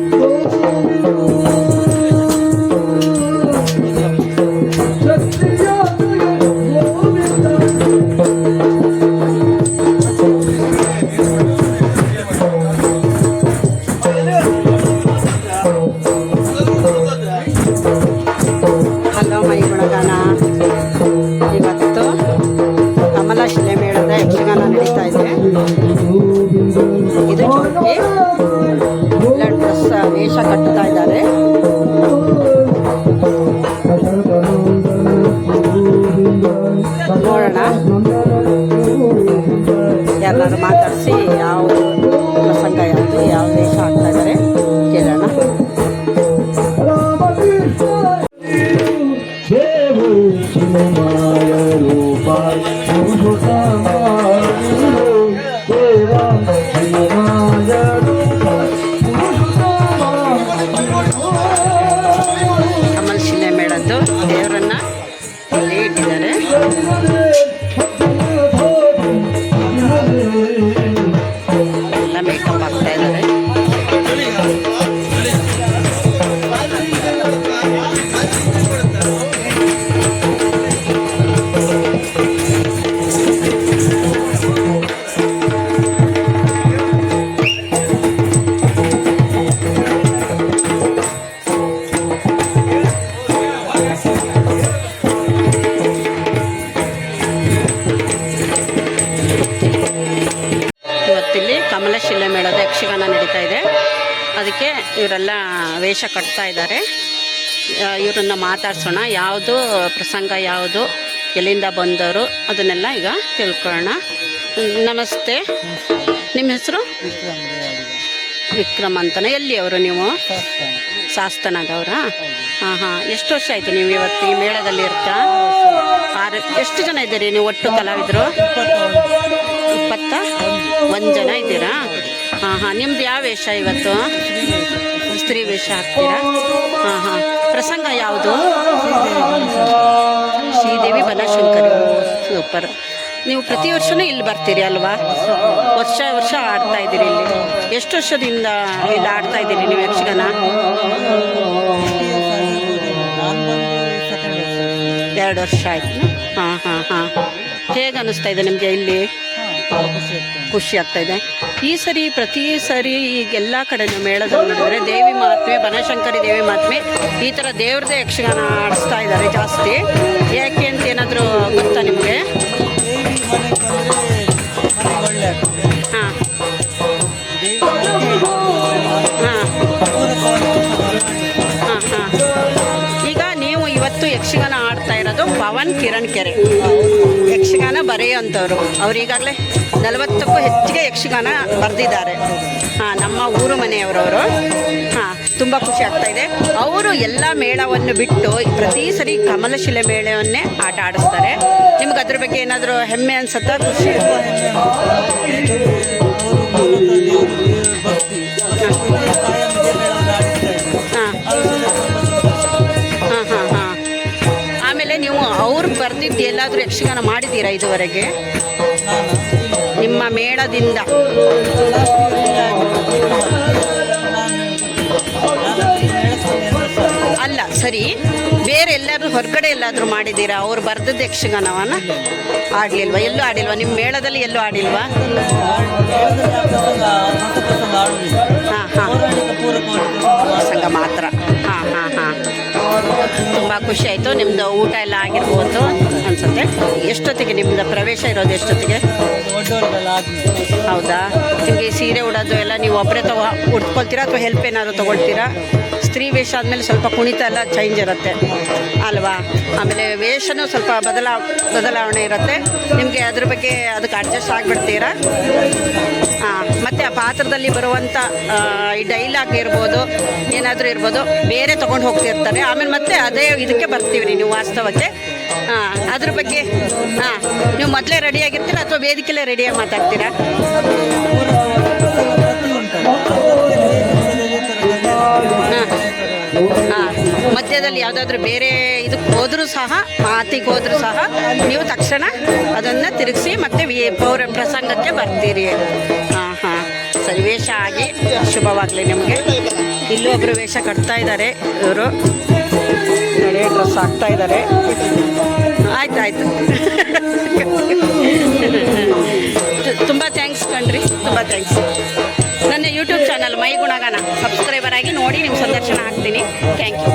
Oh. ವೇಷ ಕಟ್ಟುತ್ತಾ ಇದ್ದಾರೆ ನೋಡೋಣ ಎಲ್ಲರೂ ಮಾತಾಡಿಸಿ ಯಾವ ಪ್ರಸಂಗ ಯಾವುದು ಯಾವ ದೇಶ ಆಗ್ತಾ ಇದ್ದಾರೆ ಕೇಳೋಣ ದೇವು ಕಮಲಶಿಲೆ ಮೇಳದ ಯಕ್ಷಗಾನ ನಡೀತಾ ಇದೆ. ಅದಕ್ಕೆ ಇವರೆಲ್ಲ ವೇಷ ಕಟ್ತಾ ಇದ್ದಾರೆ. ಇವರನ್ನ ಮಾತಾಡ್ಸೋಣ. ಯಾವುದು ಪ್ರಸಂಗ, ಯಾವುದು, ಎಲ್ಲಿಂದ ಬಂದವರು, ಅದನ್ನೆಲ್ಲ ಈಗ ತಿಳ್ಕೊಳ್ಳೋಣ. ನಮಸ್ತೆ. ನಿಮ್ಮ ಹೆಸರು? ವಿಕ್ರಮ್ ಅಂತನ. ಎಲ್ಲಿ ಅವರು ನೀವು? ಶಾಸ್ತನದವರಾ ಹಾಂ ಹಾಂ. ಎಷ್ಟು ವರ್ಷ ಆಯಿತು ನೀವು ಇವತ್ತು ಈ ಮೇಳದಲ್ಲಿ ಇರ್ತಾ? ಆರು ಎಷ್ಟು ಜನ ಇದ್ದೀರಿ ನೀವು ಒಟ್ಟು ಕಲಾವಿದರು? ವೇಷ ಇವತ್ತು? ಸ್ತ್ರೀ ವೇಷ ಹಾಕ್ತೀರಾ? ಹಾಂ ಹಾಂ. ಪ್ರಸಂಗ ಯಾವುದು? ಶ್ರೀದೇವಿ ಬನಶಂಕರಿ. ಸೂಪರ್. ನೀವು ಪ್ರತಿ ವರ್ಷನೂ ಇಲ್ಲಿ ಬರ್ತೀರಿ ಅಲ್ವಾ? ವರ್ಷ ವರ್ಷ ಆಡ್ತಾ ಇದ್ದೀರಿ ಇಲ್ಲಿ. ಎಷ್ಟು ವರ್ಷದಿಂದ ಇಲ್ಲಿ ಆಡ್ತಾ ಇದ್ದೀರಿ ನೀವು ಯಕ್ಷಗಾನ? ಎರಡು ವರ್ಷ ಆಯ್ತು. ಹಾಂ ಹಾಂ ಹಾಂ. ಹೇಗೆ ಅನ್ನಿಸ್ತಾ ಇದೆ ನಿಮಗೆ ಇಲ್ಲಿ? ಖುಷಿ ಆಗ್ತಾ ಇದೆ. ಈ ಸರಿ, ಪ್ರತಿ ಸರಿ ಈಗ ಎಲ್ಲ ಕಡೆ ಮೇಳದಲ್ಲಿ ನೋಡಿದ್ರೆ ದೇವಿ ಮಹಾತ್ಮೆ, ಬನಶಂಕರಿ ದೇವಿ ಮಹಾತ್ಮೆ ಈ ಥರ ದೇವ್ರದ್ದೇ ಯಕ್ಷಗಾನ ಆಡಿಸ್ತಾ ಇದ್ದಾರೆ ಜಾಸ್ತಿ. ಯಾಕೆ ಅಂತ ಏನಾದರೂ ಗೊತ್ತಾ ನಿಮಗೆ? ಹಾಂ. ಹಾಂ ಹಾಂ. ಈಗ ನೀವು ಇವತ್ತು ಯಕ್ಷಗಾನ ಆಡ್ತಾ ಇರೋದು ಪವನ್ ಕಿರಣ್ ಕೆರೆ. ಯಕ್ಷಗಾನ ಬರೆಯುವಂಥವ್ರು. ಅವ್ರು ಈಗಾಗಲೇ ನಲವತ್ತಕ್ಕೂ ಹೆಚ್ಚಿಗೆ ಯಕ್ಷಗಾನ ಬರೆದಿದ್ದಾರೆ. ಹಾಂ, ನಮ್ಮ ಊರು ಮನೆಯವರವರು. ಹಾಂ, ತುಂಬ ಖುಷಿ ಆಗ್ತಾ ಇದೆ. ಅವರು ಎಲ್ಲ ಮೇಳವನ್ನು ಬಿಟ್ಟು ಪ್ರತಿ ಸರಿ ಕಮಲಶಿಲೆ ಮೇಳವನ್ನೇ ಆಟ ಆಡಿಸ್ತಾರೆ. ನಿಮ್ಗೆ ಅದ್ರ ಬಗ್ಗೆ ಏನಾದರೂ ಹೆಮ್ಮೆ ಅನ್ಸುತ್ತಾ? ಖುಷಿ ಆಮೇಲೆ ನೀವು ಅವ್ರು ಬರೆದಿದ್ದು ಎಲ್ಲಾದರೂ ಯಕ್ಷಗಾನ ಮಾಡಿದ್ದೀರಾ ಇದುವರೆಗೆ? ನಿಮ್ಮ ಮೇಳದಿಂದ ಅಲ್ಲ, ಸರಿ. ಬೇರೆ ಎಲ್ಲರೂ ಹೊರಗಡೆ ಎಲ್ಲಾದರೂ ಮಾಡಿದ್ದೀರಾ? ಅವ್ರು ಬರೆದದ್ದು ಯಕ್ಷಗಾನವನ್ನ ಆಡಲಿಲ್ವಾ ಎಲ್ಲೂ ಆಡಿಲ್ವಾ? ನಿಮ್ಮ ಮೇಳದಲ್ಲಿ ಎಲ್ಲೂ ಆಡಿಲ್ವಾ? ಹಾಂ ಹಾಂ. ಸಂಘ ಮಾತ್ರ. ಹಾಂ ಹಾಂ ತುಂಬ ಖುಷಿ ಆಯಿತು. ನಿಮ್ಮದು ಊಟ ಎಲ್ಲ ಆಗಿರ್ಬೋದು ಅನ್ಸುತ್ತೆ. ಎಷ್ಟೊತ್ತಿಗೆ ನಿಮ್ಮದು ಪ್ರವೇಶ ಇರೋದು ಎಷ್ಟೊತ್ತಿಗೆ? ಹೌದಾ? ನಿಮಗೆ ಸೀರೆ ಉಡೋದು ಎಲ್ಲ ನೀವು ಒಬ್ಬರೇ ತಗೋ ಉಟ್ಕೊಳ್ತೀರಾ ಅಥವಾ ಹೆಲ್ಪ್ ಏನಾದರೂ ತೊಗೊಳ್ತೀರಾ? ಸ್ತ್ರೀ ವೇಷ ಆದಮೇಲೆ ಸ್ವಲ್ಪ ಕುಣಿತ ಎಲ್ಲ ಚೇಂಜ್ ಇರುತ್ತೆ. ಅಲ್ವಾ? ಆಮೇಲೆ ವೇಷನೂ ಸ್ವಲ್ಪ ಬದಲಾ ಬದಲಾವಣೆ ಇರುತ್ತೆ. ನಿಮಗೆ ಅದ್ರ ಬಗ್ಗೆ ಅದಕ್ಕೆ ಅಡ್ಜಸ್ಟ್ ಆಗಿಬಿಡ್ತೀರಾ? ಹಾಂ, ಮತ್ತು ಆ ಪಾತ್ರದಲ್ಲಿ ಬರುವಂಥ ಈ ಡೈಲಾಗ್ ಇರ್ಬೋದು, ಏನಾದರೂ ಇರ್ಬೋದು, ಬೇರೆ ತೊಗೊಂಡು ಹೋಗ್ತಿರ್ತಾರೆ. ಆಮೇಲೆ ಮತ್ತೆ ಅದೇ ಇದಕ್ಕೆ ಬರ್ತೀವಿ ನೀವು ವಾಸ್ತವಕ್ಕೆ. ಹಾಂ, ಅದ್ರ ಬಗ್ಗೆ, ಹಾಂ, ನೀವು ಮೊದಲೇ ರೆಡಿಯಾಗಿರ್ತೀರಾ ಅಥವಾ ವೇದಿಕೆಲೇ ರೆಡಿಯಾಗಿ ಮಾತಾಡ್ತೀರಾ? ಮಧ್ಯದಲ್ಲಿ ಯಾವುದಾದ್ರೂ ಬೇರೆ ಇದಕ್ಕೆ ಹೋದರೂ ಸಹ, ಮಾತಿಗೆ ಹೋದರೂ ಸಹ, ನೀವು ತಕ್ಷಣ ಅದನ್ನು ತಿರುಗಿಸಿ ಮತ್ತೆ ಪೌರ ಪ್ರಸಂಗಕ್ಕೆ ಬರ್ತೀರಿ. ಹಾಂ ಹಾಂ, ಸರಿ, ವೇಷ ಆಗಿ ಶುಭವಾಗಲಿ ನಿಮಗೆ. ಇಲ್ಲೂ ವೇಷ ಕಟ್ತಾ ಇದ್ದಾರೆ ಇವರು. ನೋಡಿ ಡ್ರೆಸ್ ಹಾಕ್ತಾ ಇದ್ದಾರೆ. ಆಯ್ತು ಆಯ್ತು ತುಂಬ ಥ್ಯಾಂಕ್ಸ್ ಕಣ್ರಿ, ತುಂಬ ಥ್ಯಾಂಕ್ಸ್ ನನ್ನ ಯೂಟ್ಯೂಬ್ ಚಾನಲ್ ಮೈ ಗುಣಗಾನ ಸಬ್ಸ್ಕ್ರೈಬರ್ ಆಗಿ ನೋಡಿ, ನಿಮ್ಮ ಸಂದರ್ಶನ ಹಾಕ್ತೀನಿ. Thank you